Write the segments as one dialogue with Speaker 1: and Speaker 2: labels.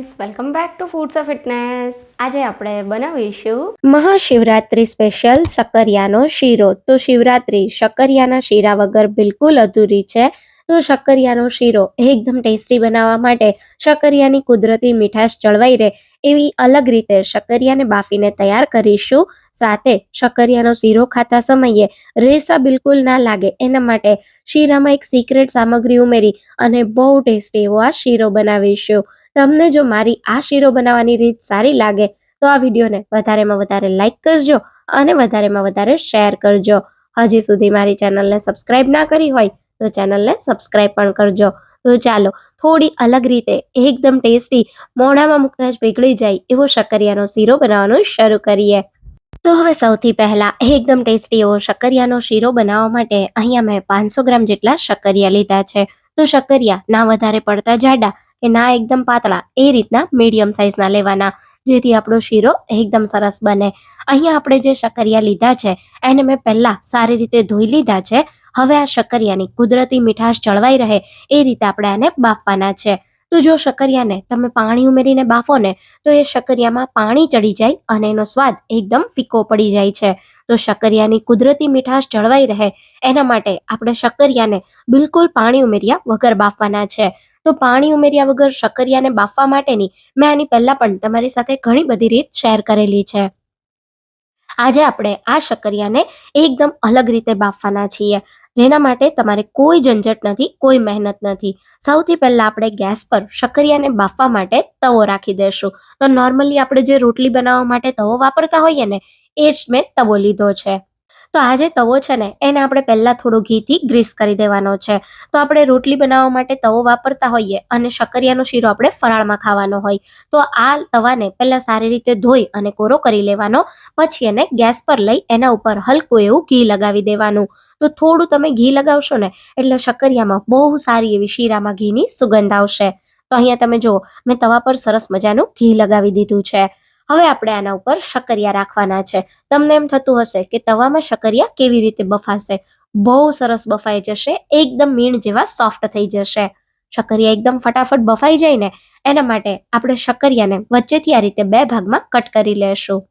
Speaker 1: Friends welcome back to foods of fitness આજે આપણે બનાવીશું
Speaker 2: મહાશિવરાત્રિ સ્પેશિયલ શક્કરિયાનો શીરો. તો શિવરાત્રિ શક્કરિયાના શીરા વગર બિલકુલ અધૂરી છે. તો શક્કરિયાનો શીરો એકદમ ટેસ્ટી બનાવવા માટે શક્કરિયાની કુદરતી મીઠાશ જળવાઈ રહે એવી અલગ રીતે શક્કરિયાને બાફીને તૈયાર કરીશું. સાથે શક્કરિયાનો શીરો ખાતા સમયે રેસા બિલકુલ ના લાગે. એના માટે શીરામાં એક સિક્રેટ સામગ્રી ઉમેરી અને બહુ ટેસ્ટી એવો આ શીરો બનાવીશું. તમને જો મારી આ શીરો બનાવવાની રીત સારી લાગે, તો આ વિડીયોને વધારેમાં વધારે લાઇક કરજો અને વધારેમાં વધારે શેર કરજો. હજી સુધી મારી ચેનલને સબસ્ક્રાઇબ ના કરી હોય, તો ચેનલને સબસ્ક્રાઇબ પણ કરજો. તો ચાલો, થોડી અલગ રીતે, એકદમ ટેસ્ટી મોઢામાં મૂકતા જ પીગળી જાય એવો શક્કરિયાનો શીરો બનાવવાનું શરૂ કરીએ. તો હવે સૌથી પહેલાં એકદમ ટેસ્ટી એવો શક્કરિયાનો શીરો બનાવવા માટે અહીંયા મેં પાંચસો ગ્રામ જેટલા શક્કરિયા લીધા છે. તો શક્કરિયા ના વધારે પડતા જાડા કે ના એકદમ પાતળા, એ રીતના મીડિયમ સાઇઝના લેવાના, જેથી આપણો શીરો એકદમ સરસ બને. અહીંયા આપણે જે શક્કરિયા લીધા છે, એને મેં પહેલાં સારી રીતે ધોઈ લીધા છે. હવે આ શક્કરિયાની કુદરતી મીઠાશ જળવાઈ રહે, એ રીતે આપણે આને બાફવાના છે. તો જો શક્કરિયાને તમે પાણી ઉમેરીને બાફો ને, તો એ શક્કરિયામાં પાણી ચડી જાય અને એનો સ્વાદ એકદમ ફીકો પડી જાય છે. તો શક્કરિયાની કુદરતી મીઠાશ જળવાઈ રહે, એના માટે આપણે શક્કરિયાને બિલકુલ પાણી ઉમેર્યા વગર બાફવાના છે. તો પાણી ઉમેર્યા વગર શક્કરિયાને બાફવા માટેની મેં આની પહેલાં પણ તમારી સાથે ઘણી બધી રીત શેર કરેલી છે. આજે આપણે આ શક્કરિયાને એકદમ અલગ રીતે બાફવાના છીએ, જેના માટે તમારે કોઈ ઝંઝટ નથી, કોઈ મહેનત નથી. સૌથી પહેલાં આપણે ગેસ પર શક્કરિયાને બાફવા માટે તવો રાખી દઈશું તો નોર્મલી આપણે જે રોટલી બનાવવા માટે તવો વાપરતા હોઈએ ને, એ જ મેં તવો લીધો છે. તો આ જે તવો છે ને, એને આપણે પહેલાં થોડો ઘીથી ગ્રીસ કરી દેવાનો છે. તો આપણે રોટલી બનાવવા માટે તવો વાપરતા હોઈએ અને શક્કરિયાનો શીરો આપણે ફરાળમાં ખાવાનો હોય. તો આ તવાને પહેલાં સારી રીતે ધોઈ અને કોરો કરી લેવાનો, પછી એને ગેસ પર લઈ એના ઉપર હલકું એવું ઘી લગાવી દેવાનું. તો થોડું તમે ઘી લગાવશો ને, એટલે શક્કરિયામાં બહુ સારી એવી શીરામાં ઘીની સુગંધ આવશે. તો અહીંયા તમે જુઓ, મેં તવા પર સરસ મજાનું ઘી લગાવી દીધું છે. હવે આપણે આના ઉપર શક્કરિયા રાખવાના છે. તમને એમ થતું હશે કે તવામાં શક્કરિયા કેવી રીતે બફાશે? બહુ સરસ બફાઈ જશે, એકદમ મીણ જેવા સોફ્ટ થઈ જશે. શક્કરિયા એકદમ ફટાફટ બફાઈ જાય ને, એના માટે આપણે શક્કરિયાને વચ્ચેથી આ રીતે બે ભાગમાં કટ કરી લેશું.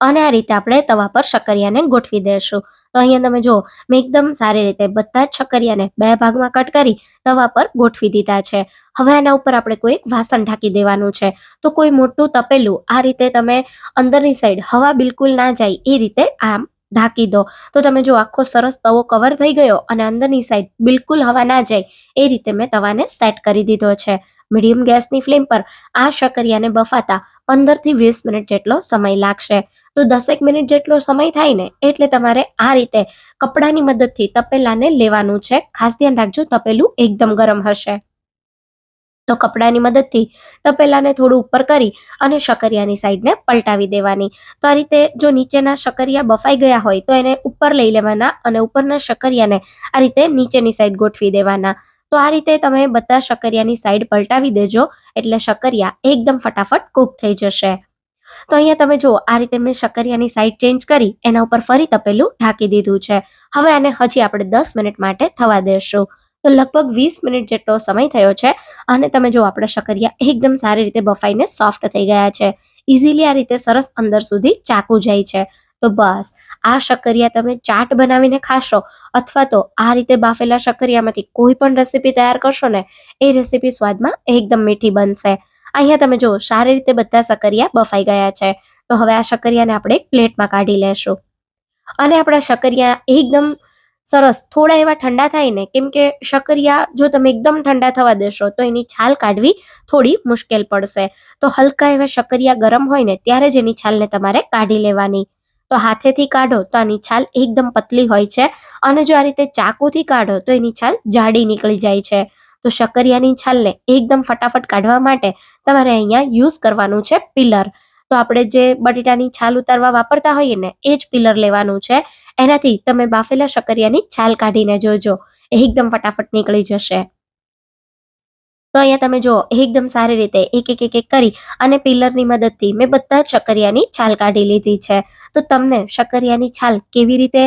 Speaker 2: અને આ રીતે આપણે તવા પર શક્કરિયાને ગોઠવી દઈશું તો અહીંયા તમે જુઓ, મેં એકદમ સારી રીતે બધા જ શક્કરિયાને બે ભાગમાં કટ કરી તવા પર ગોઠવી દીધા છે. હવે આના ઉપર આપણે કોઈ એક વાસણ ઢાંકી દેવાનું છે. તો કોઈ મોટું તપેલું આ રીતે તમે અંદરની સાઈડ હવા બિલકુલ ના જાય એ રીતે આમ ઢાંકી દો. તો તમે જો આખો સરસ તવો કવર થઈ ગયો અને અંદરની સાઈડ બિલકુલ હવા ના જાય એ રીતે મેં તવાને સેટ કરી દીધો છે. મીડિયમ ગેસની ફ્લેમ પર આ શક્કરિયાને બફાતા પંદરથી વીસ મિનિટ જેટલો સમય લાગશે. તો દસેક મિનિટ જેટલો સમય થાય ને એટલે તમારે આ રીતે કપડાની મદદથી તપેલાને લેવાનું છે. ખાસ ધ્યાન રાખજો, તપેલું એકદમ ગરમ હશે. તો કપડાની મદદથી તપેલાને થોડું ઉપર કરી અને શકરિયાની સાઈડને પલટાવી દેવાની. તો આ રીતે જો નીચેના શકરિયા બફાઈ ગયા હોય તો એને ઉપર લઈ લેવાના અને ઉપરના શકરિયાને આ રીતે નીચેની સાઈડ ગોઠવી દેવાના. તો આ રીતે તમે બધા શક્કરિયાની સાઈડ પલટાવી દેજો, એટલે શક્કરિયા એકદમ ફટાફટ કૂક થઈ જશે. તો અહીંયા તમે જુઓ, આ રીતે મેં શક્કરિયાની સાઈડ ચેન્જ કરી, એના ઉપર ફરી તપેલું ઢાંકી દીધું છે. હવે આને હજી આપણે દસ મિનિટ માટે થવા દેશું. તો લગભગ વીસ મિનિટ જેટલો સમય થયો છે, અને તમે જો આપણા શક્કરિયા એકદમ સારી રીતે બફાઈને સોફ્ટ થઈ ગયા છે. ઇઝીલી આ રીતે સરસ અંદર સુધી ચાકુ જાય છે. તો બસ. આ શક્કરિયા તમે ચાટ બનાવીને ખાશો અથવા તો આ રીતે બાફેલા શક્કરિયામાંથી કોઈ પણ રેસીપી તૈયાર કરશો ને, એ રેસીપી સ્વાદમાં એકદમ મીઠી બનશે. અહીંયા તમે જો સારી રીતે બધા શક્કરિયા બફાઈ ગયા છે. તો હવે આ શક્કરિયાને આપણે પ્લેટમાં કાઢી લેશું. અને આપણા શક્કરિયા એકદમ સરસ, થોડા એવા ઠંડા થાય ને, કેમ કે શક્કરિયા જો તમે એકદમ ઠંડા થવા દેશો, તો એની છાલ કાઢવી થોડી મુશ્કેલ પડશે. તો હલકા એવા શક્કરિયા ગરમ હોય ને, ત્યારે જ એની છાલને તમારે કાઢી લેવાની. તો હાથેથી કાઢો તો આની છાલ એકદમ પતલી હોય છે. અને જો આ રીતે ચાકુથી કાઢો તો એની છાલ જાડી નીકળી જાય છે. તો શક્કરિયાની છાલને એકદમ ફટાફટ કાઢવા માટે તમારે અહીંયા યુઝ કરવાનું છે પિલર. તો આપણે જે બટેટાની છાલ ઉતારવા વાપરતા હોઈએ ને, એ જ પિલર લેવાનું છે. એનાથી તમે બાફેલા શક્કરિયાની છાલ કાઢીને જોજો. એકદમ ફટાફટ નીકળી જશે. તો અહીંયા તમે જો એકદમ સારી રીતે એક એક એક એક કરી અને પિલરની મદદથી મેં બધા જ શક્કરિયાની છાલ કાઢી લીધી છે. તો તમને શક્કરિયાની છાલ કેવી રીતે,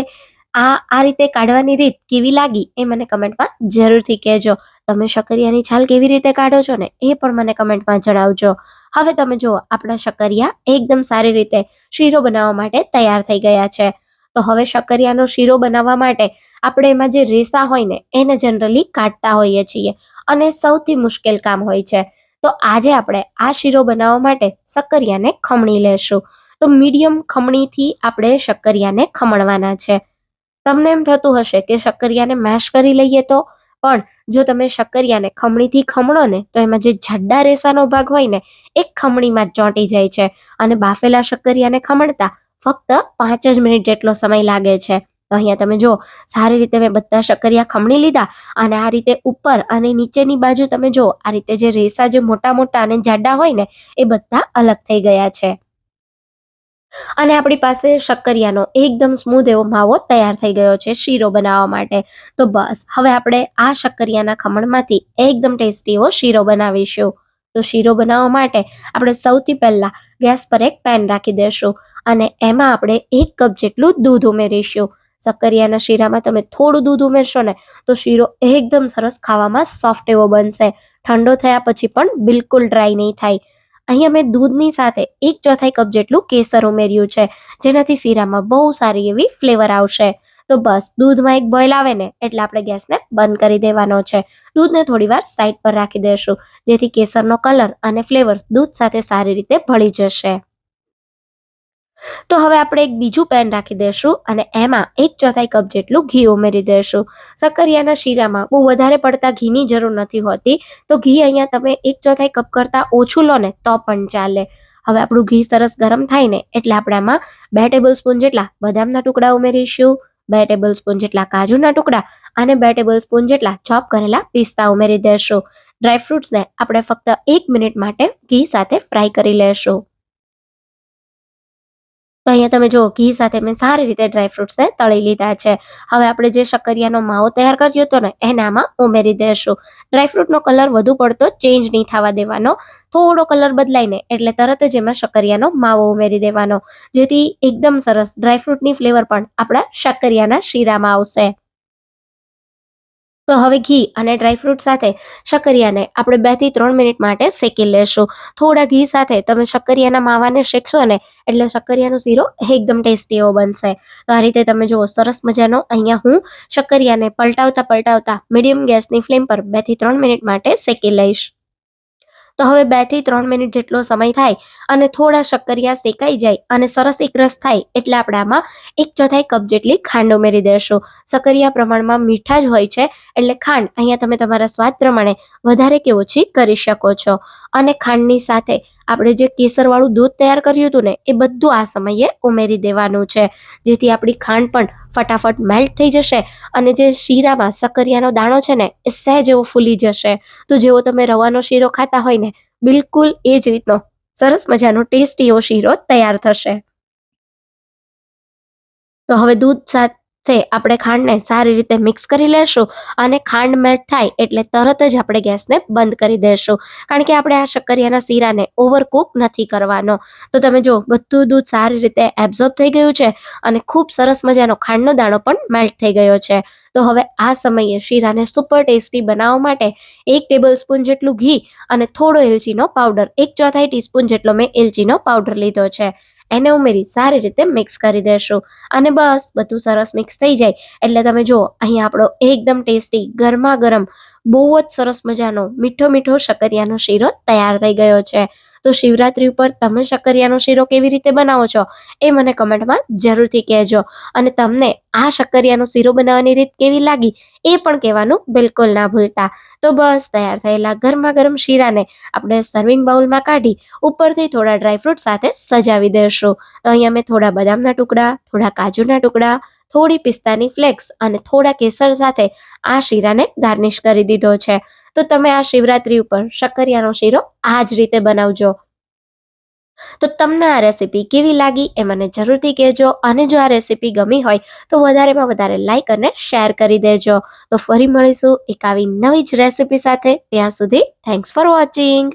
Speaker 2: આ આ રીતે કાઢવાની રીત કેવી લાગી એ મને કમેન્ટમાં જરૂરથી કહેજો. તમે શકરિયાની છાલ કેવી રીતે કાઢો છો ને એ પણ મને કમેન્ટમાં જણાવજો. હવે તમે જુઓ, આપણા શકરિયા એકદમ સારી રીતે શીરો બનાવવા માટે તૈયાર થઈ ગયા છે. તો હવે શકરિયાનો શીરો બનાવવા માટે આપણે એમાં જે રેસા હોય ને, એને જનરલી કાઢતા હોઈએ છીએ અને સૌથી મુશ્કેલ કામ હોય છે. તો આજે આપણે આ શીરો બનાવવા માટે શક્કરિયાને ખમણી લેશું. તો મીડિયમ ખમણીથી આપણે શક્કરિયાને ખમણવાના છે. તમને એમ થતું હશે કે શક્કરિયાને મેશ કરી લઈએ તો, પણ જો તમે શક્કરિયાને ખમણીથી ખમણો ને, તો એમાં જે જાડા રેસાનો ભાગ હોય ને, એ ખમણીમાં જ ચોંટી જાય છે. અને બાફેલા શક્કરિયાને ખમણતા ફક્ત પાંચ જ મિનિટ જેટલો સમય લાગે છે. તો અહીંયા તમે જો સારી રીતે મેં બધા શક્કરિયા ખમણી લીધા અને આ રીતે ઉપર અને નીચેની બાજુ તમે જો આ રીતે જે રેસા જે મોટા મોટા અને જાડા હોય ને, એ બધા અલગ થઈ ગયા છે. અને આપણી પાસે શક્કરિયાનો એકદમ સ્મૂધ એવો માવો તૈયાર થઈ ગયો છે, શીરો બનાવવા માટે. તો બસ, હવે આપણે આ શક્કરિયાના ખમણમાંથી એકદમ ટેસ્ટી એવો શીરો બનાવીશું. તો શીરો બનાવવા માટે આપણે સૌથી પહેલાં ગેસ પર એક પેન રાખી દઈશું અને એમાં આપણે એક કપ જેટલું દૂધ ઉમેરીશું. શક્કરિયાના શીરામાં તમે થોડું દૂધ ઉમેરશો ને તો શીરો એકદમ સરસ ખાવામાં સોફ્ટ એવો બનશે. ઠંડો થયા પછી પણ બિલકુલ ડ્રાય નહીં થાય. અહીંયા મેં દૂધની સાથે એક ચોથાઈ કપ જેટલું કેસર ઉમેર્યું છે. જેનાથી શીરામાં બહુ સારી એવી ફ્લેવર આવશે. તો બસ, દૂધમાં એક બોઇલ આવે ને, એટલે આપણે ગેસને બંધ કરી દેવાનો છે. દૂધને થોડીવાર સાઈડ પર રાખી દઈશું જેથી કેસરનો કલર અને ફ્લેવર દૂધ સાથે સારી રીતે ભળી જશે. તો હવે આપણે એક બીજું પેન રાખી દઈશું અને એમાં એક ચોથાઈ કપ જેટલું ઘી ઉમેરી દઈશું સક્કરિયાના શીરામાં બહુ વધારે પડતા ઘીની જરૂર નથી હોતી, તો ઘી અહીંયા તમે એક ચોથાઈ કપ કરતાં ઓછું લો ને, તો પણ ચાલે. હવે આપણું ઘી સરસ ગરમ થાય ને, એટલે આપણે આમાં બે ટેબલ સ્પૂન જેટલા બદામના ટુકડા ઉમેરીશું. બે ટેબલ સ્પૂન જેટલા કાજુના ટુકડા અને બે ટેબલ સ્પૂન જેટલા ચોપ કરેલા પિસ્તા ઉમેરી દેશું. ડ્રાયફ્રૂટ્સને આપણે ફક્ત એક મિનિટ માટે ઘી સાથે ફ્રાય કરી લેશું. તો અહીંયા તમે જો ઘી સાથે મેં સારી રીતે ડ્રાયફ્રૂટ્સને તળી લીધા છે. હવે આપણે જે શક્કરિયાનો માવો તૈયાર કર્યો હતો ને, એનામાં ઉમેરી દઈશું ડ્રાયફ્રૂટનો કલર વધુ પડતો ચેન્જ નહીં થવા દેવાનો. થોડો કલર બદલાઈને, એટલે તરત જ એમાં શક્કરિયાનો માવો ઉમેરી દેવાનો. જેથી એકદમ સરસ ડ્રાયફ્રૂટની ફ્લેવર પણ આપણા શક્કરિયાના શીરામાં આવશે. તો હવે ઘી અને ડ્રાયફ્રૂટ સાથે શક્કરિયાને આપણે બેથી ત્રણ મિનિટ માટે શેકી લેશું. થોડા ઘી સાથે તમે શક્કરિયાના માવાને શેકશો ને એટલે શક્કરિયાનો શીરો એકદમ ટેસ્ટી એવો બનશે. તો આ રીતે તમે જુઓ, સરસ મજાનો અહીંયા હું શક્કરિયાને પલટાવતા પલટાવતા મીડિયમ ગેસની ફ્લેમ પર બેથી ત્રણ મિનિટ માટે શેકી લઈશ. તો હવે બેથી ત્રણ મિનિટ જેટલો સમય થાય અને થોડા શક્કરિયા શેકાઈ જાય અને સરસ એક રસ થાય એટલે આપણે આમાં એક ચોથાઈ કપ જેટલી ખાંડ ઉમેરી દેશો. શક્કરિયા પ્રમાણમાં મીઠા જ હોય છે એટલે ખાંડ અહીંયા તમે તમારા સ્વાદ પ્રમાણે વધારે કે ઓછી કરી શકો છો. અને ખાંડની સાથે આપણે જે કેસરવાળું દૂધ તૈયાર કર્યું હતું ને, એ બધું આ સમયે ઉમેરી દેવાનું છે. જેથી આપણી ખાંડ પણ ફટાફટ મેલ્ટ થઈ જશે અને જે શીરામાં સક્કરિયાનો દાણો છે ને, એ સહેજ એવો ફૂલી જશે. તો જેવો તમે રવાનો શીરો ખાતા હોય ને, બિલકુલ એ જ રીતનો સરસ મજાનો ટેસ્ટી એવો શીરો તૈયાર થશે. તો હવે દૂધ સાથે આપણે ખાંડને સારી રીતે મિક્સ કરી લેશું અને ખાંડ મેલ્ટ થાય એટલે તરત જ આપણે ગેસને બંધ કરી દેશું. કારણ કે આપણે આ શક્કરિયાના શીરાને ઓવરકુક નથી કરવાનો. તો તમે જો બધું દૂધ સારી રીતે એબ્ઝોર્બ થઈ ગયું છે અને ખૂબ સરસ મજાનો ખાંડનો દાણો પણ મેલ્ટ થઈ ગયો છે. તો હવે આ સમયે શીરાને સુપર ટેસ્ટી બનાવવા માટે એક ટેબલ સ્પૂન જેટલું ઘી અને થોડો એલચીનો પાવડર એક ચોથાઈ ટીસ્પૂન જેટલો મેં એલચીનો પાવડર લીધો છે. એને ઉમેરી સારી રીતે મિક્સ કરી દેશું. અને બસ, બધું સરસ મિક્સ થઈ જાય. એટલે તમે જુઓ અહીંયા આપણો એકદમ ટેસ્ટી ગરમા ગરમ બહુ જ સરસ મજાનો, મીઠો મીઠો શક્કરિયાનો શીરો તૈયાર થઈ ગયો છે. તો શિવરાત્રી ઉપર તમે શક્કરિયાનો શીરો કેવી રીતે બનાવો છો એ મને કમેન્ટમાં જરૂરથી કહેજો. અને તમને આ શક્કરિયાનો શીરો બનાવવાની રીત કેવી લાગી એ પણ કહેવાનું બિલકુલ ના ભૂલતા. તો બસ તૈયાર થયેલા ગરમા ગરમ શીરાને આપણે સર્વિંગ બાઉલમાં કાઢી ઉપરથી થોડા ડ્રાયફ્રૂટ સાથે સજાવી દઈશું. તો અહીંયા મેં થોડા બદામના ટુકડા, થોડા કાજુના ટુકડા થોડી પિસ્તાની ફ્લેક્સ અને થોડા કેસર સાથે આ શીરાને ગાર્નિશ કરી દીધો છે. તો તમે આ શિવરાત્રી ઉપર શક્કરિયાનો શીરો આ જ રીતે બનાવજો. તો તમને આ રેસીપી કેવી લાગી એ મને જરૂરથી કહેજો અને જો આ રેસીપી ગમી હોય તો વધારેમાં વધારે લાઈક અને શેર કરી દેજો. તો ફરી મળીશું એક આવી નવી જ રેસીપી સાથે. ત્યાં સુધી થેન્ક્સ ફોર વોચિંગ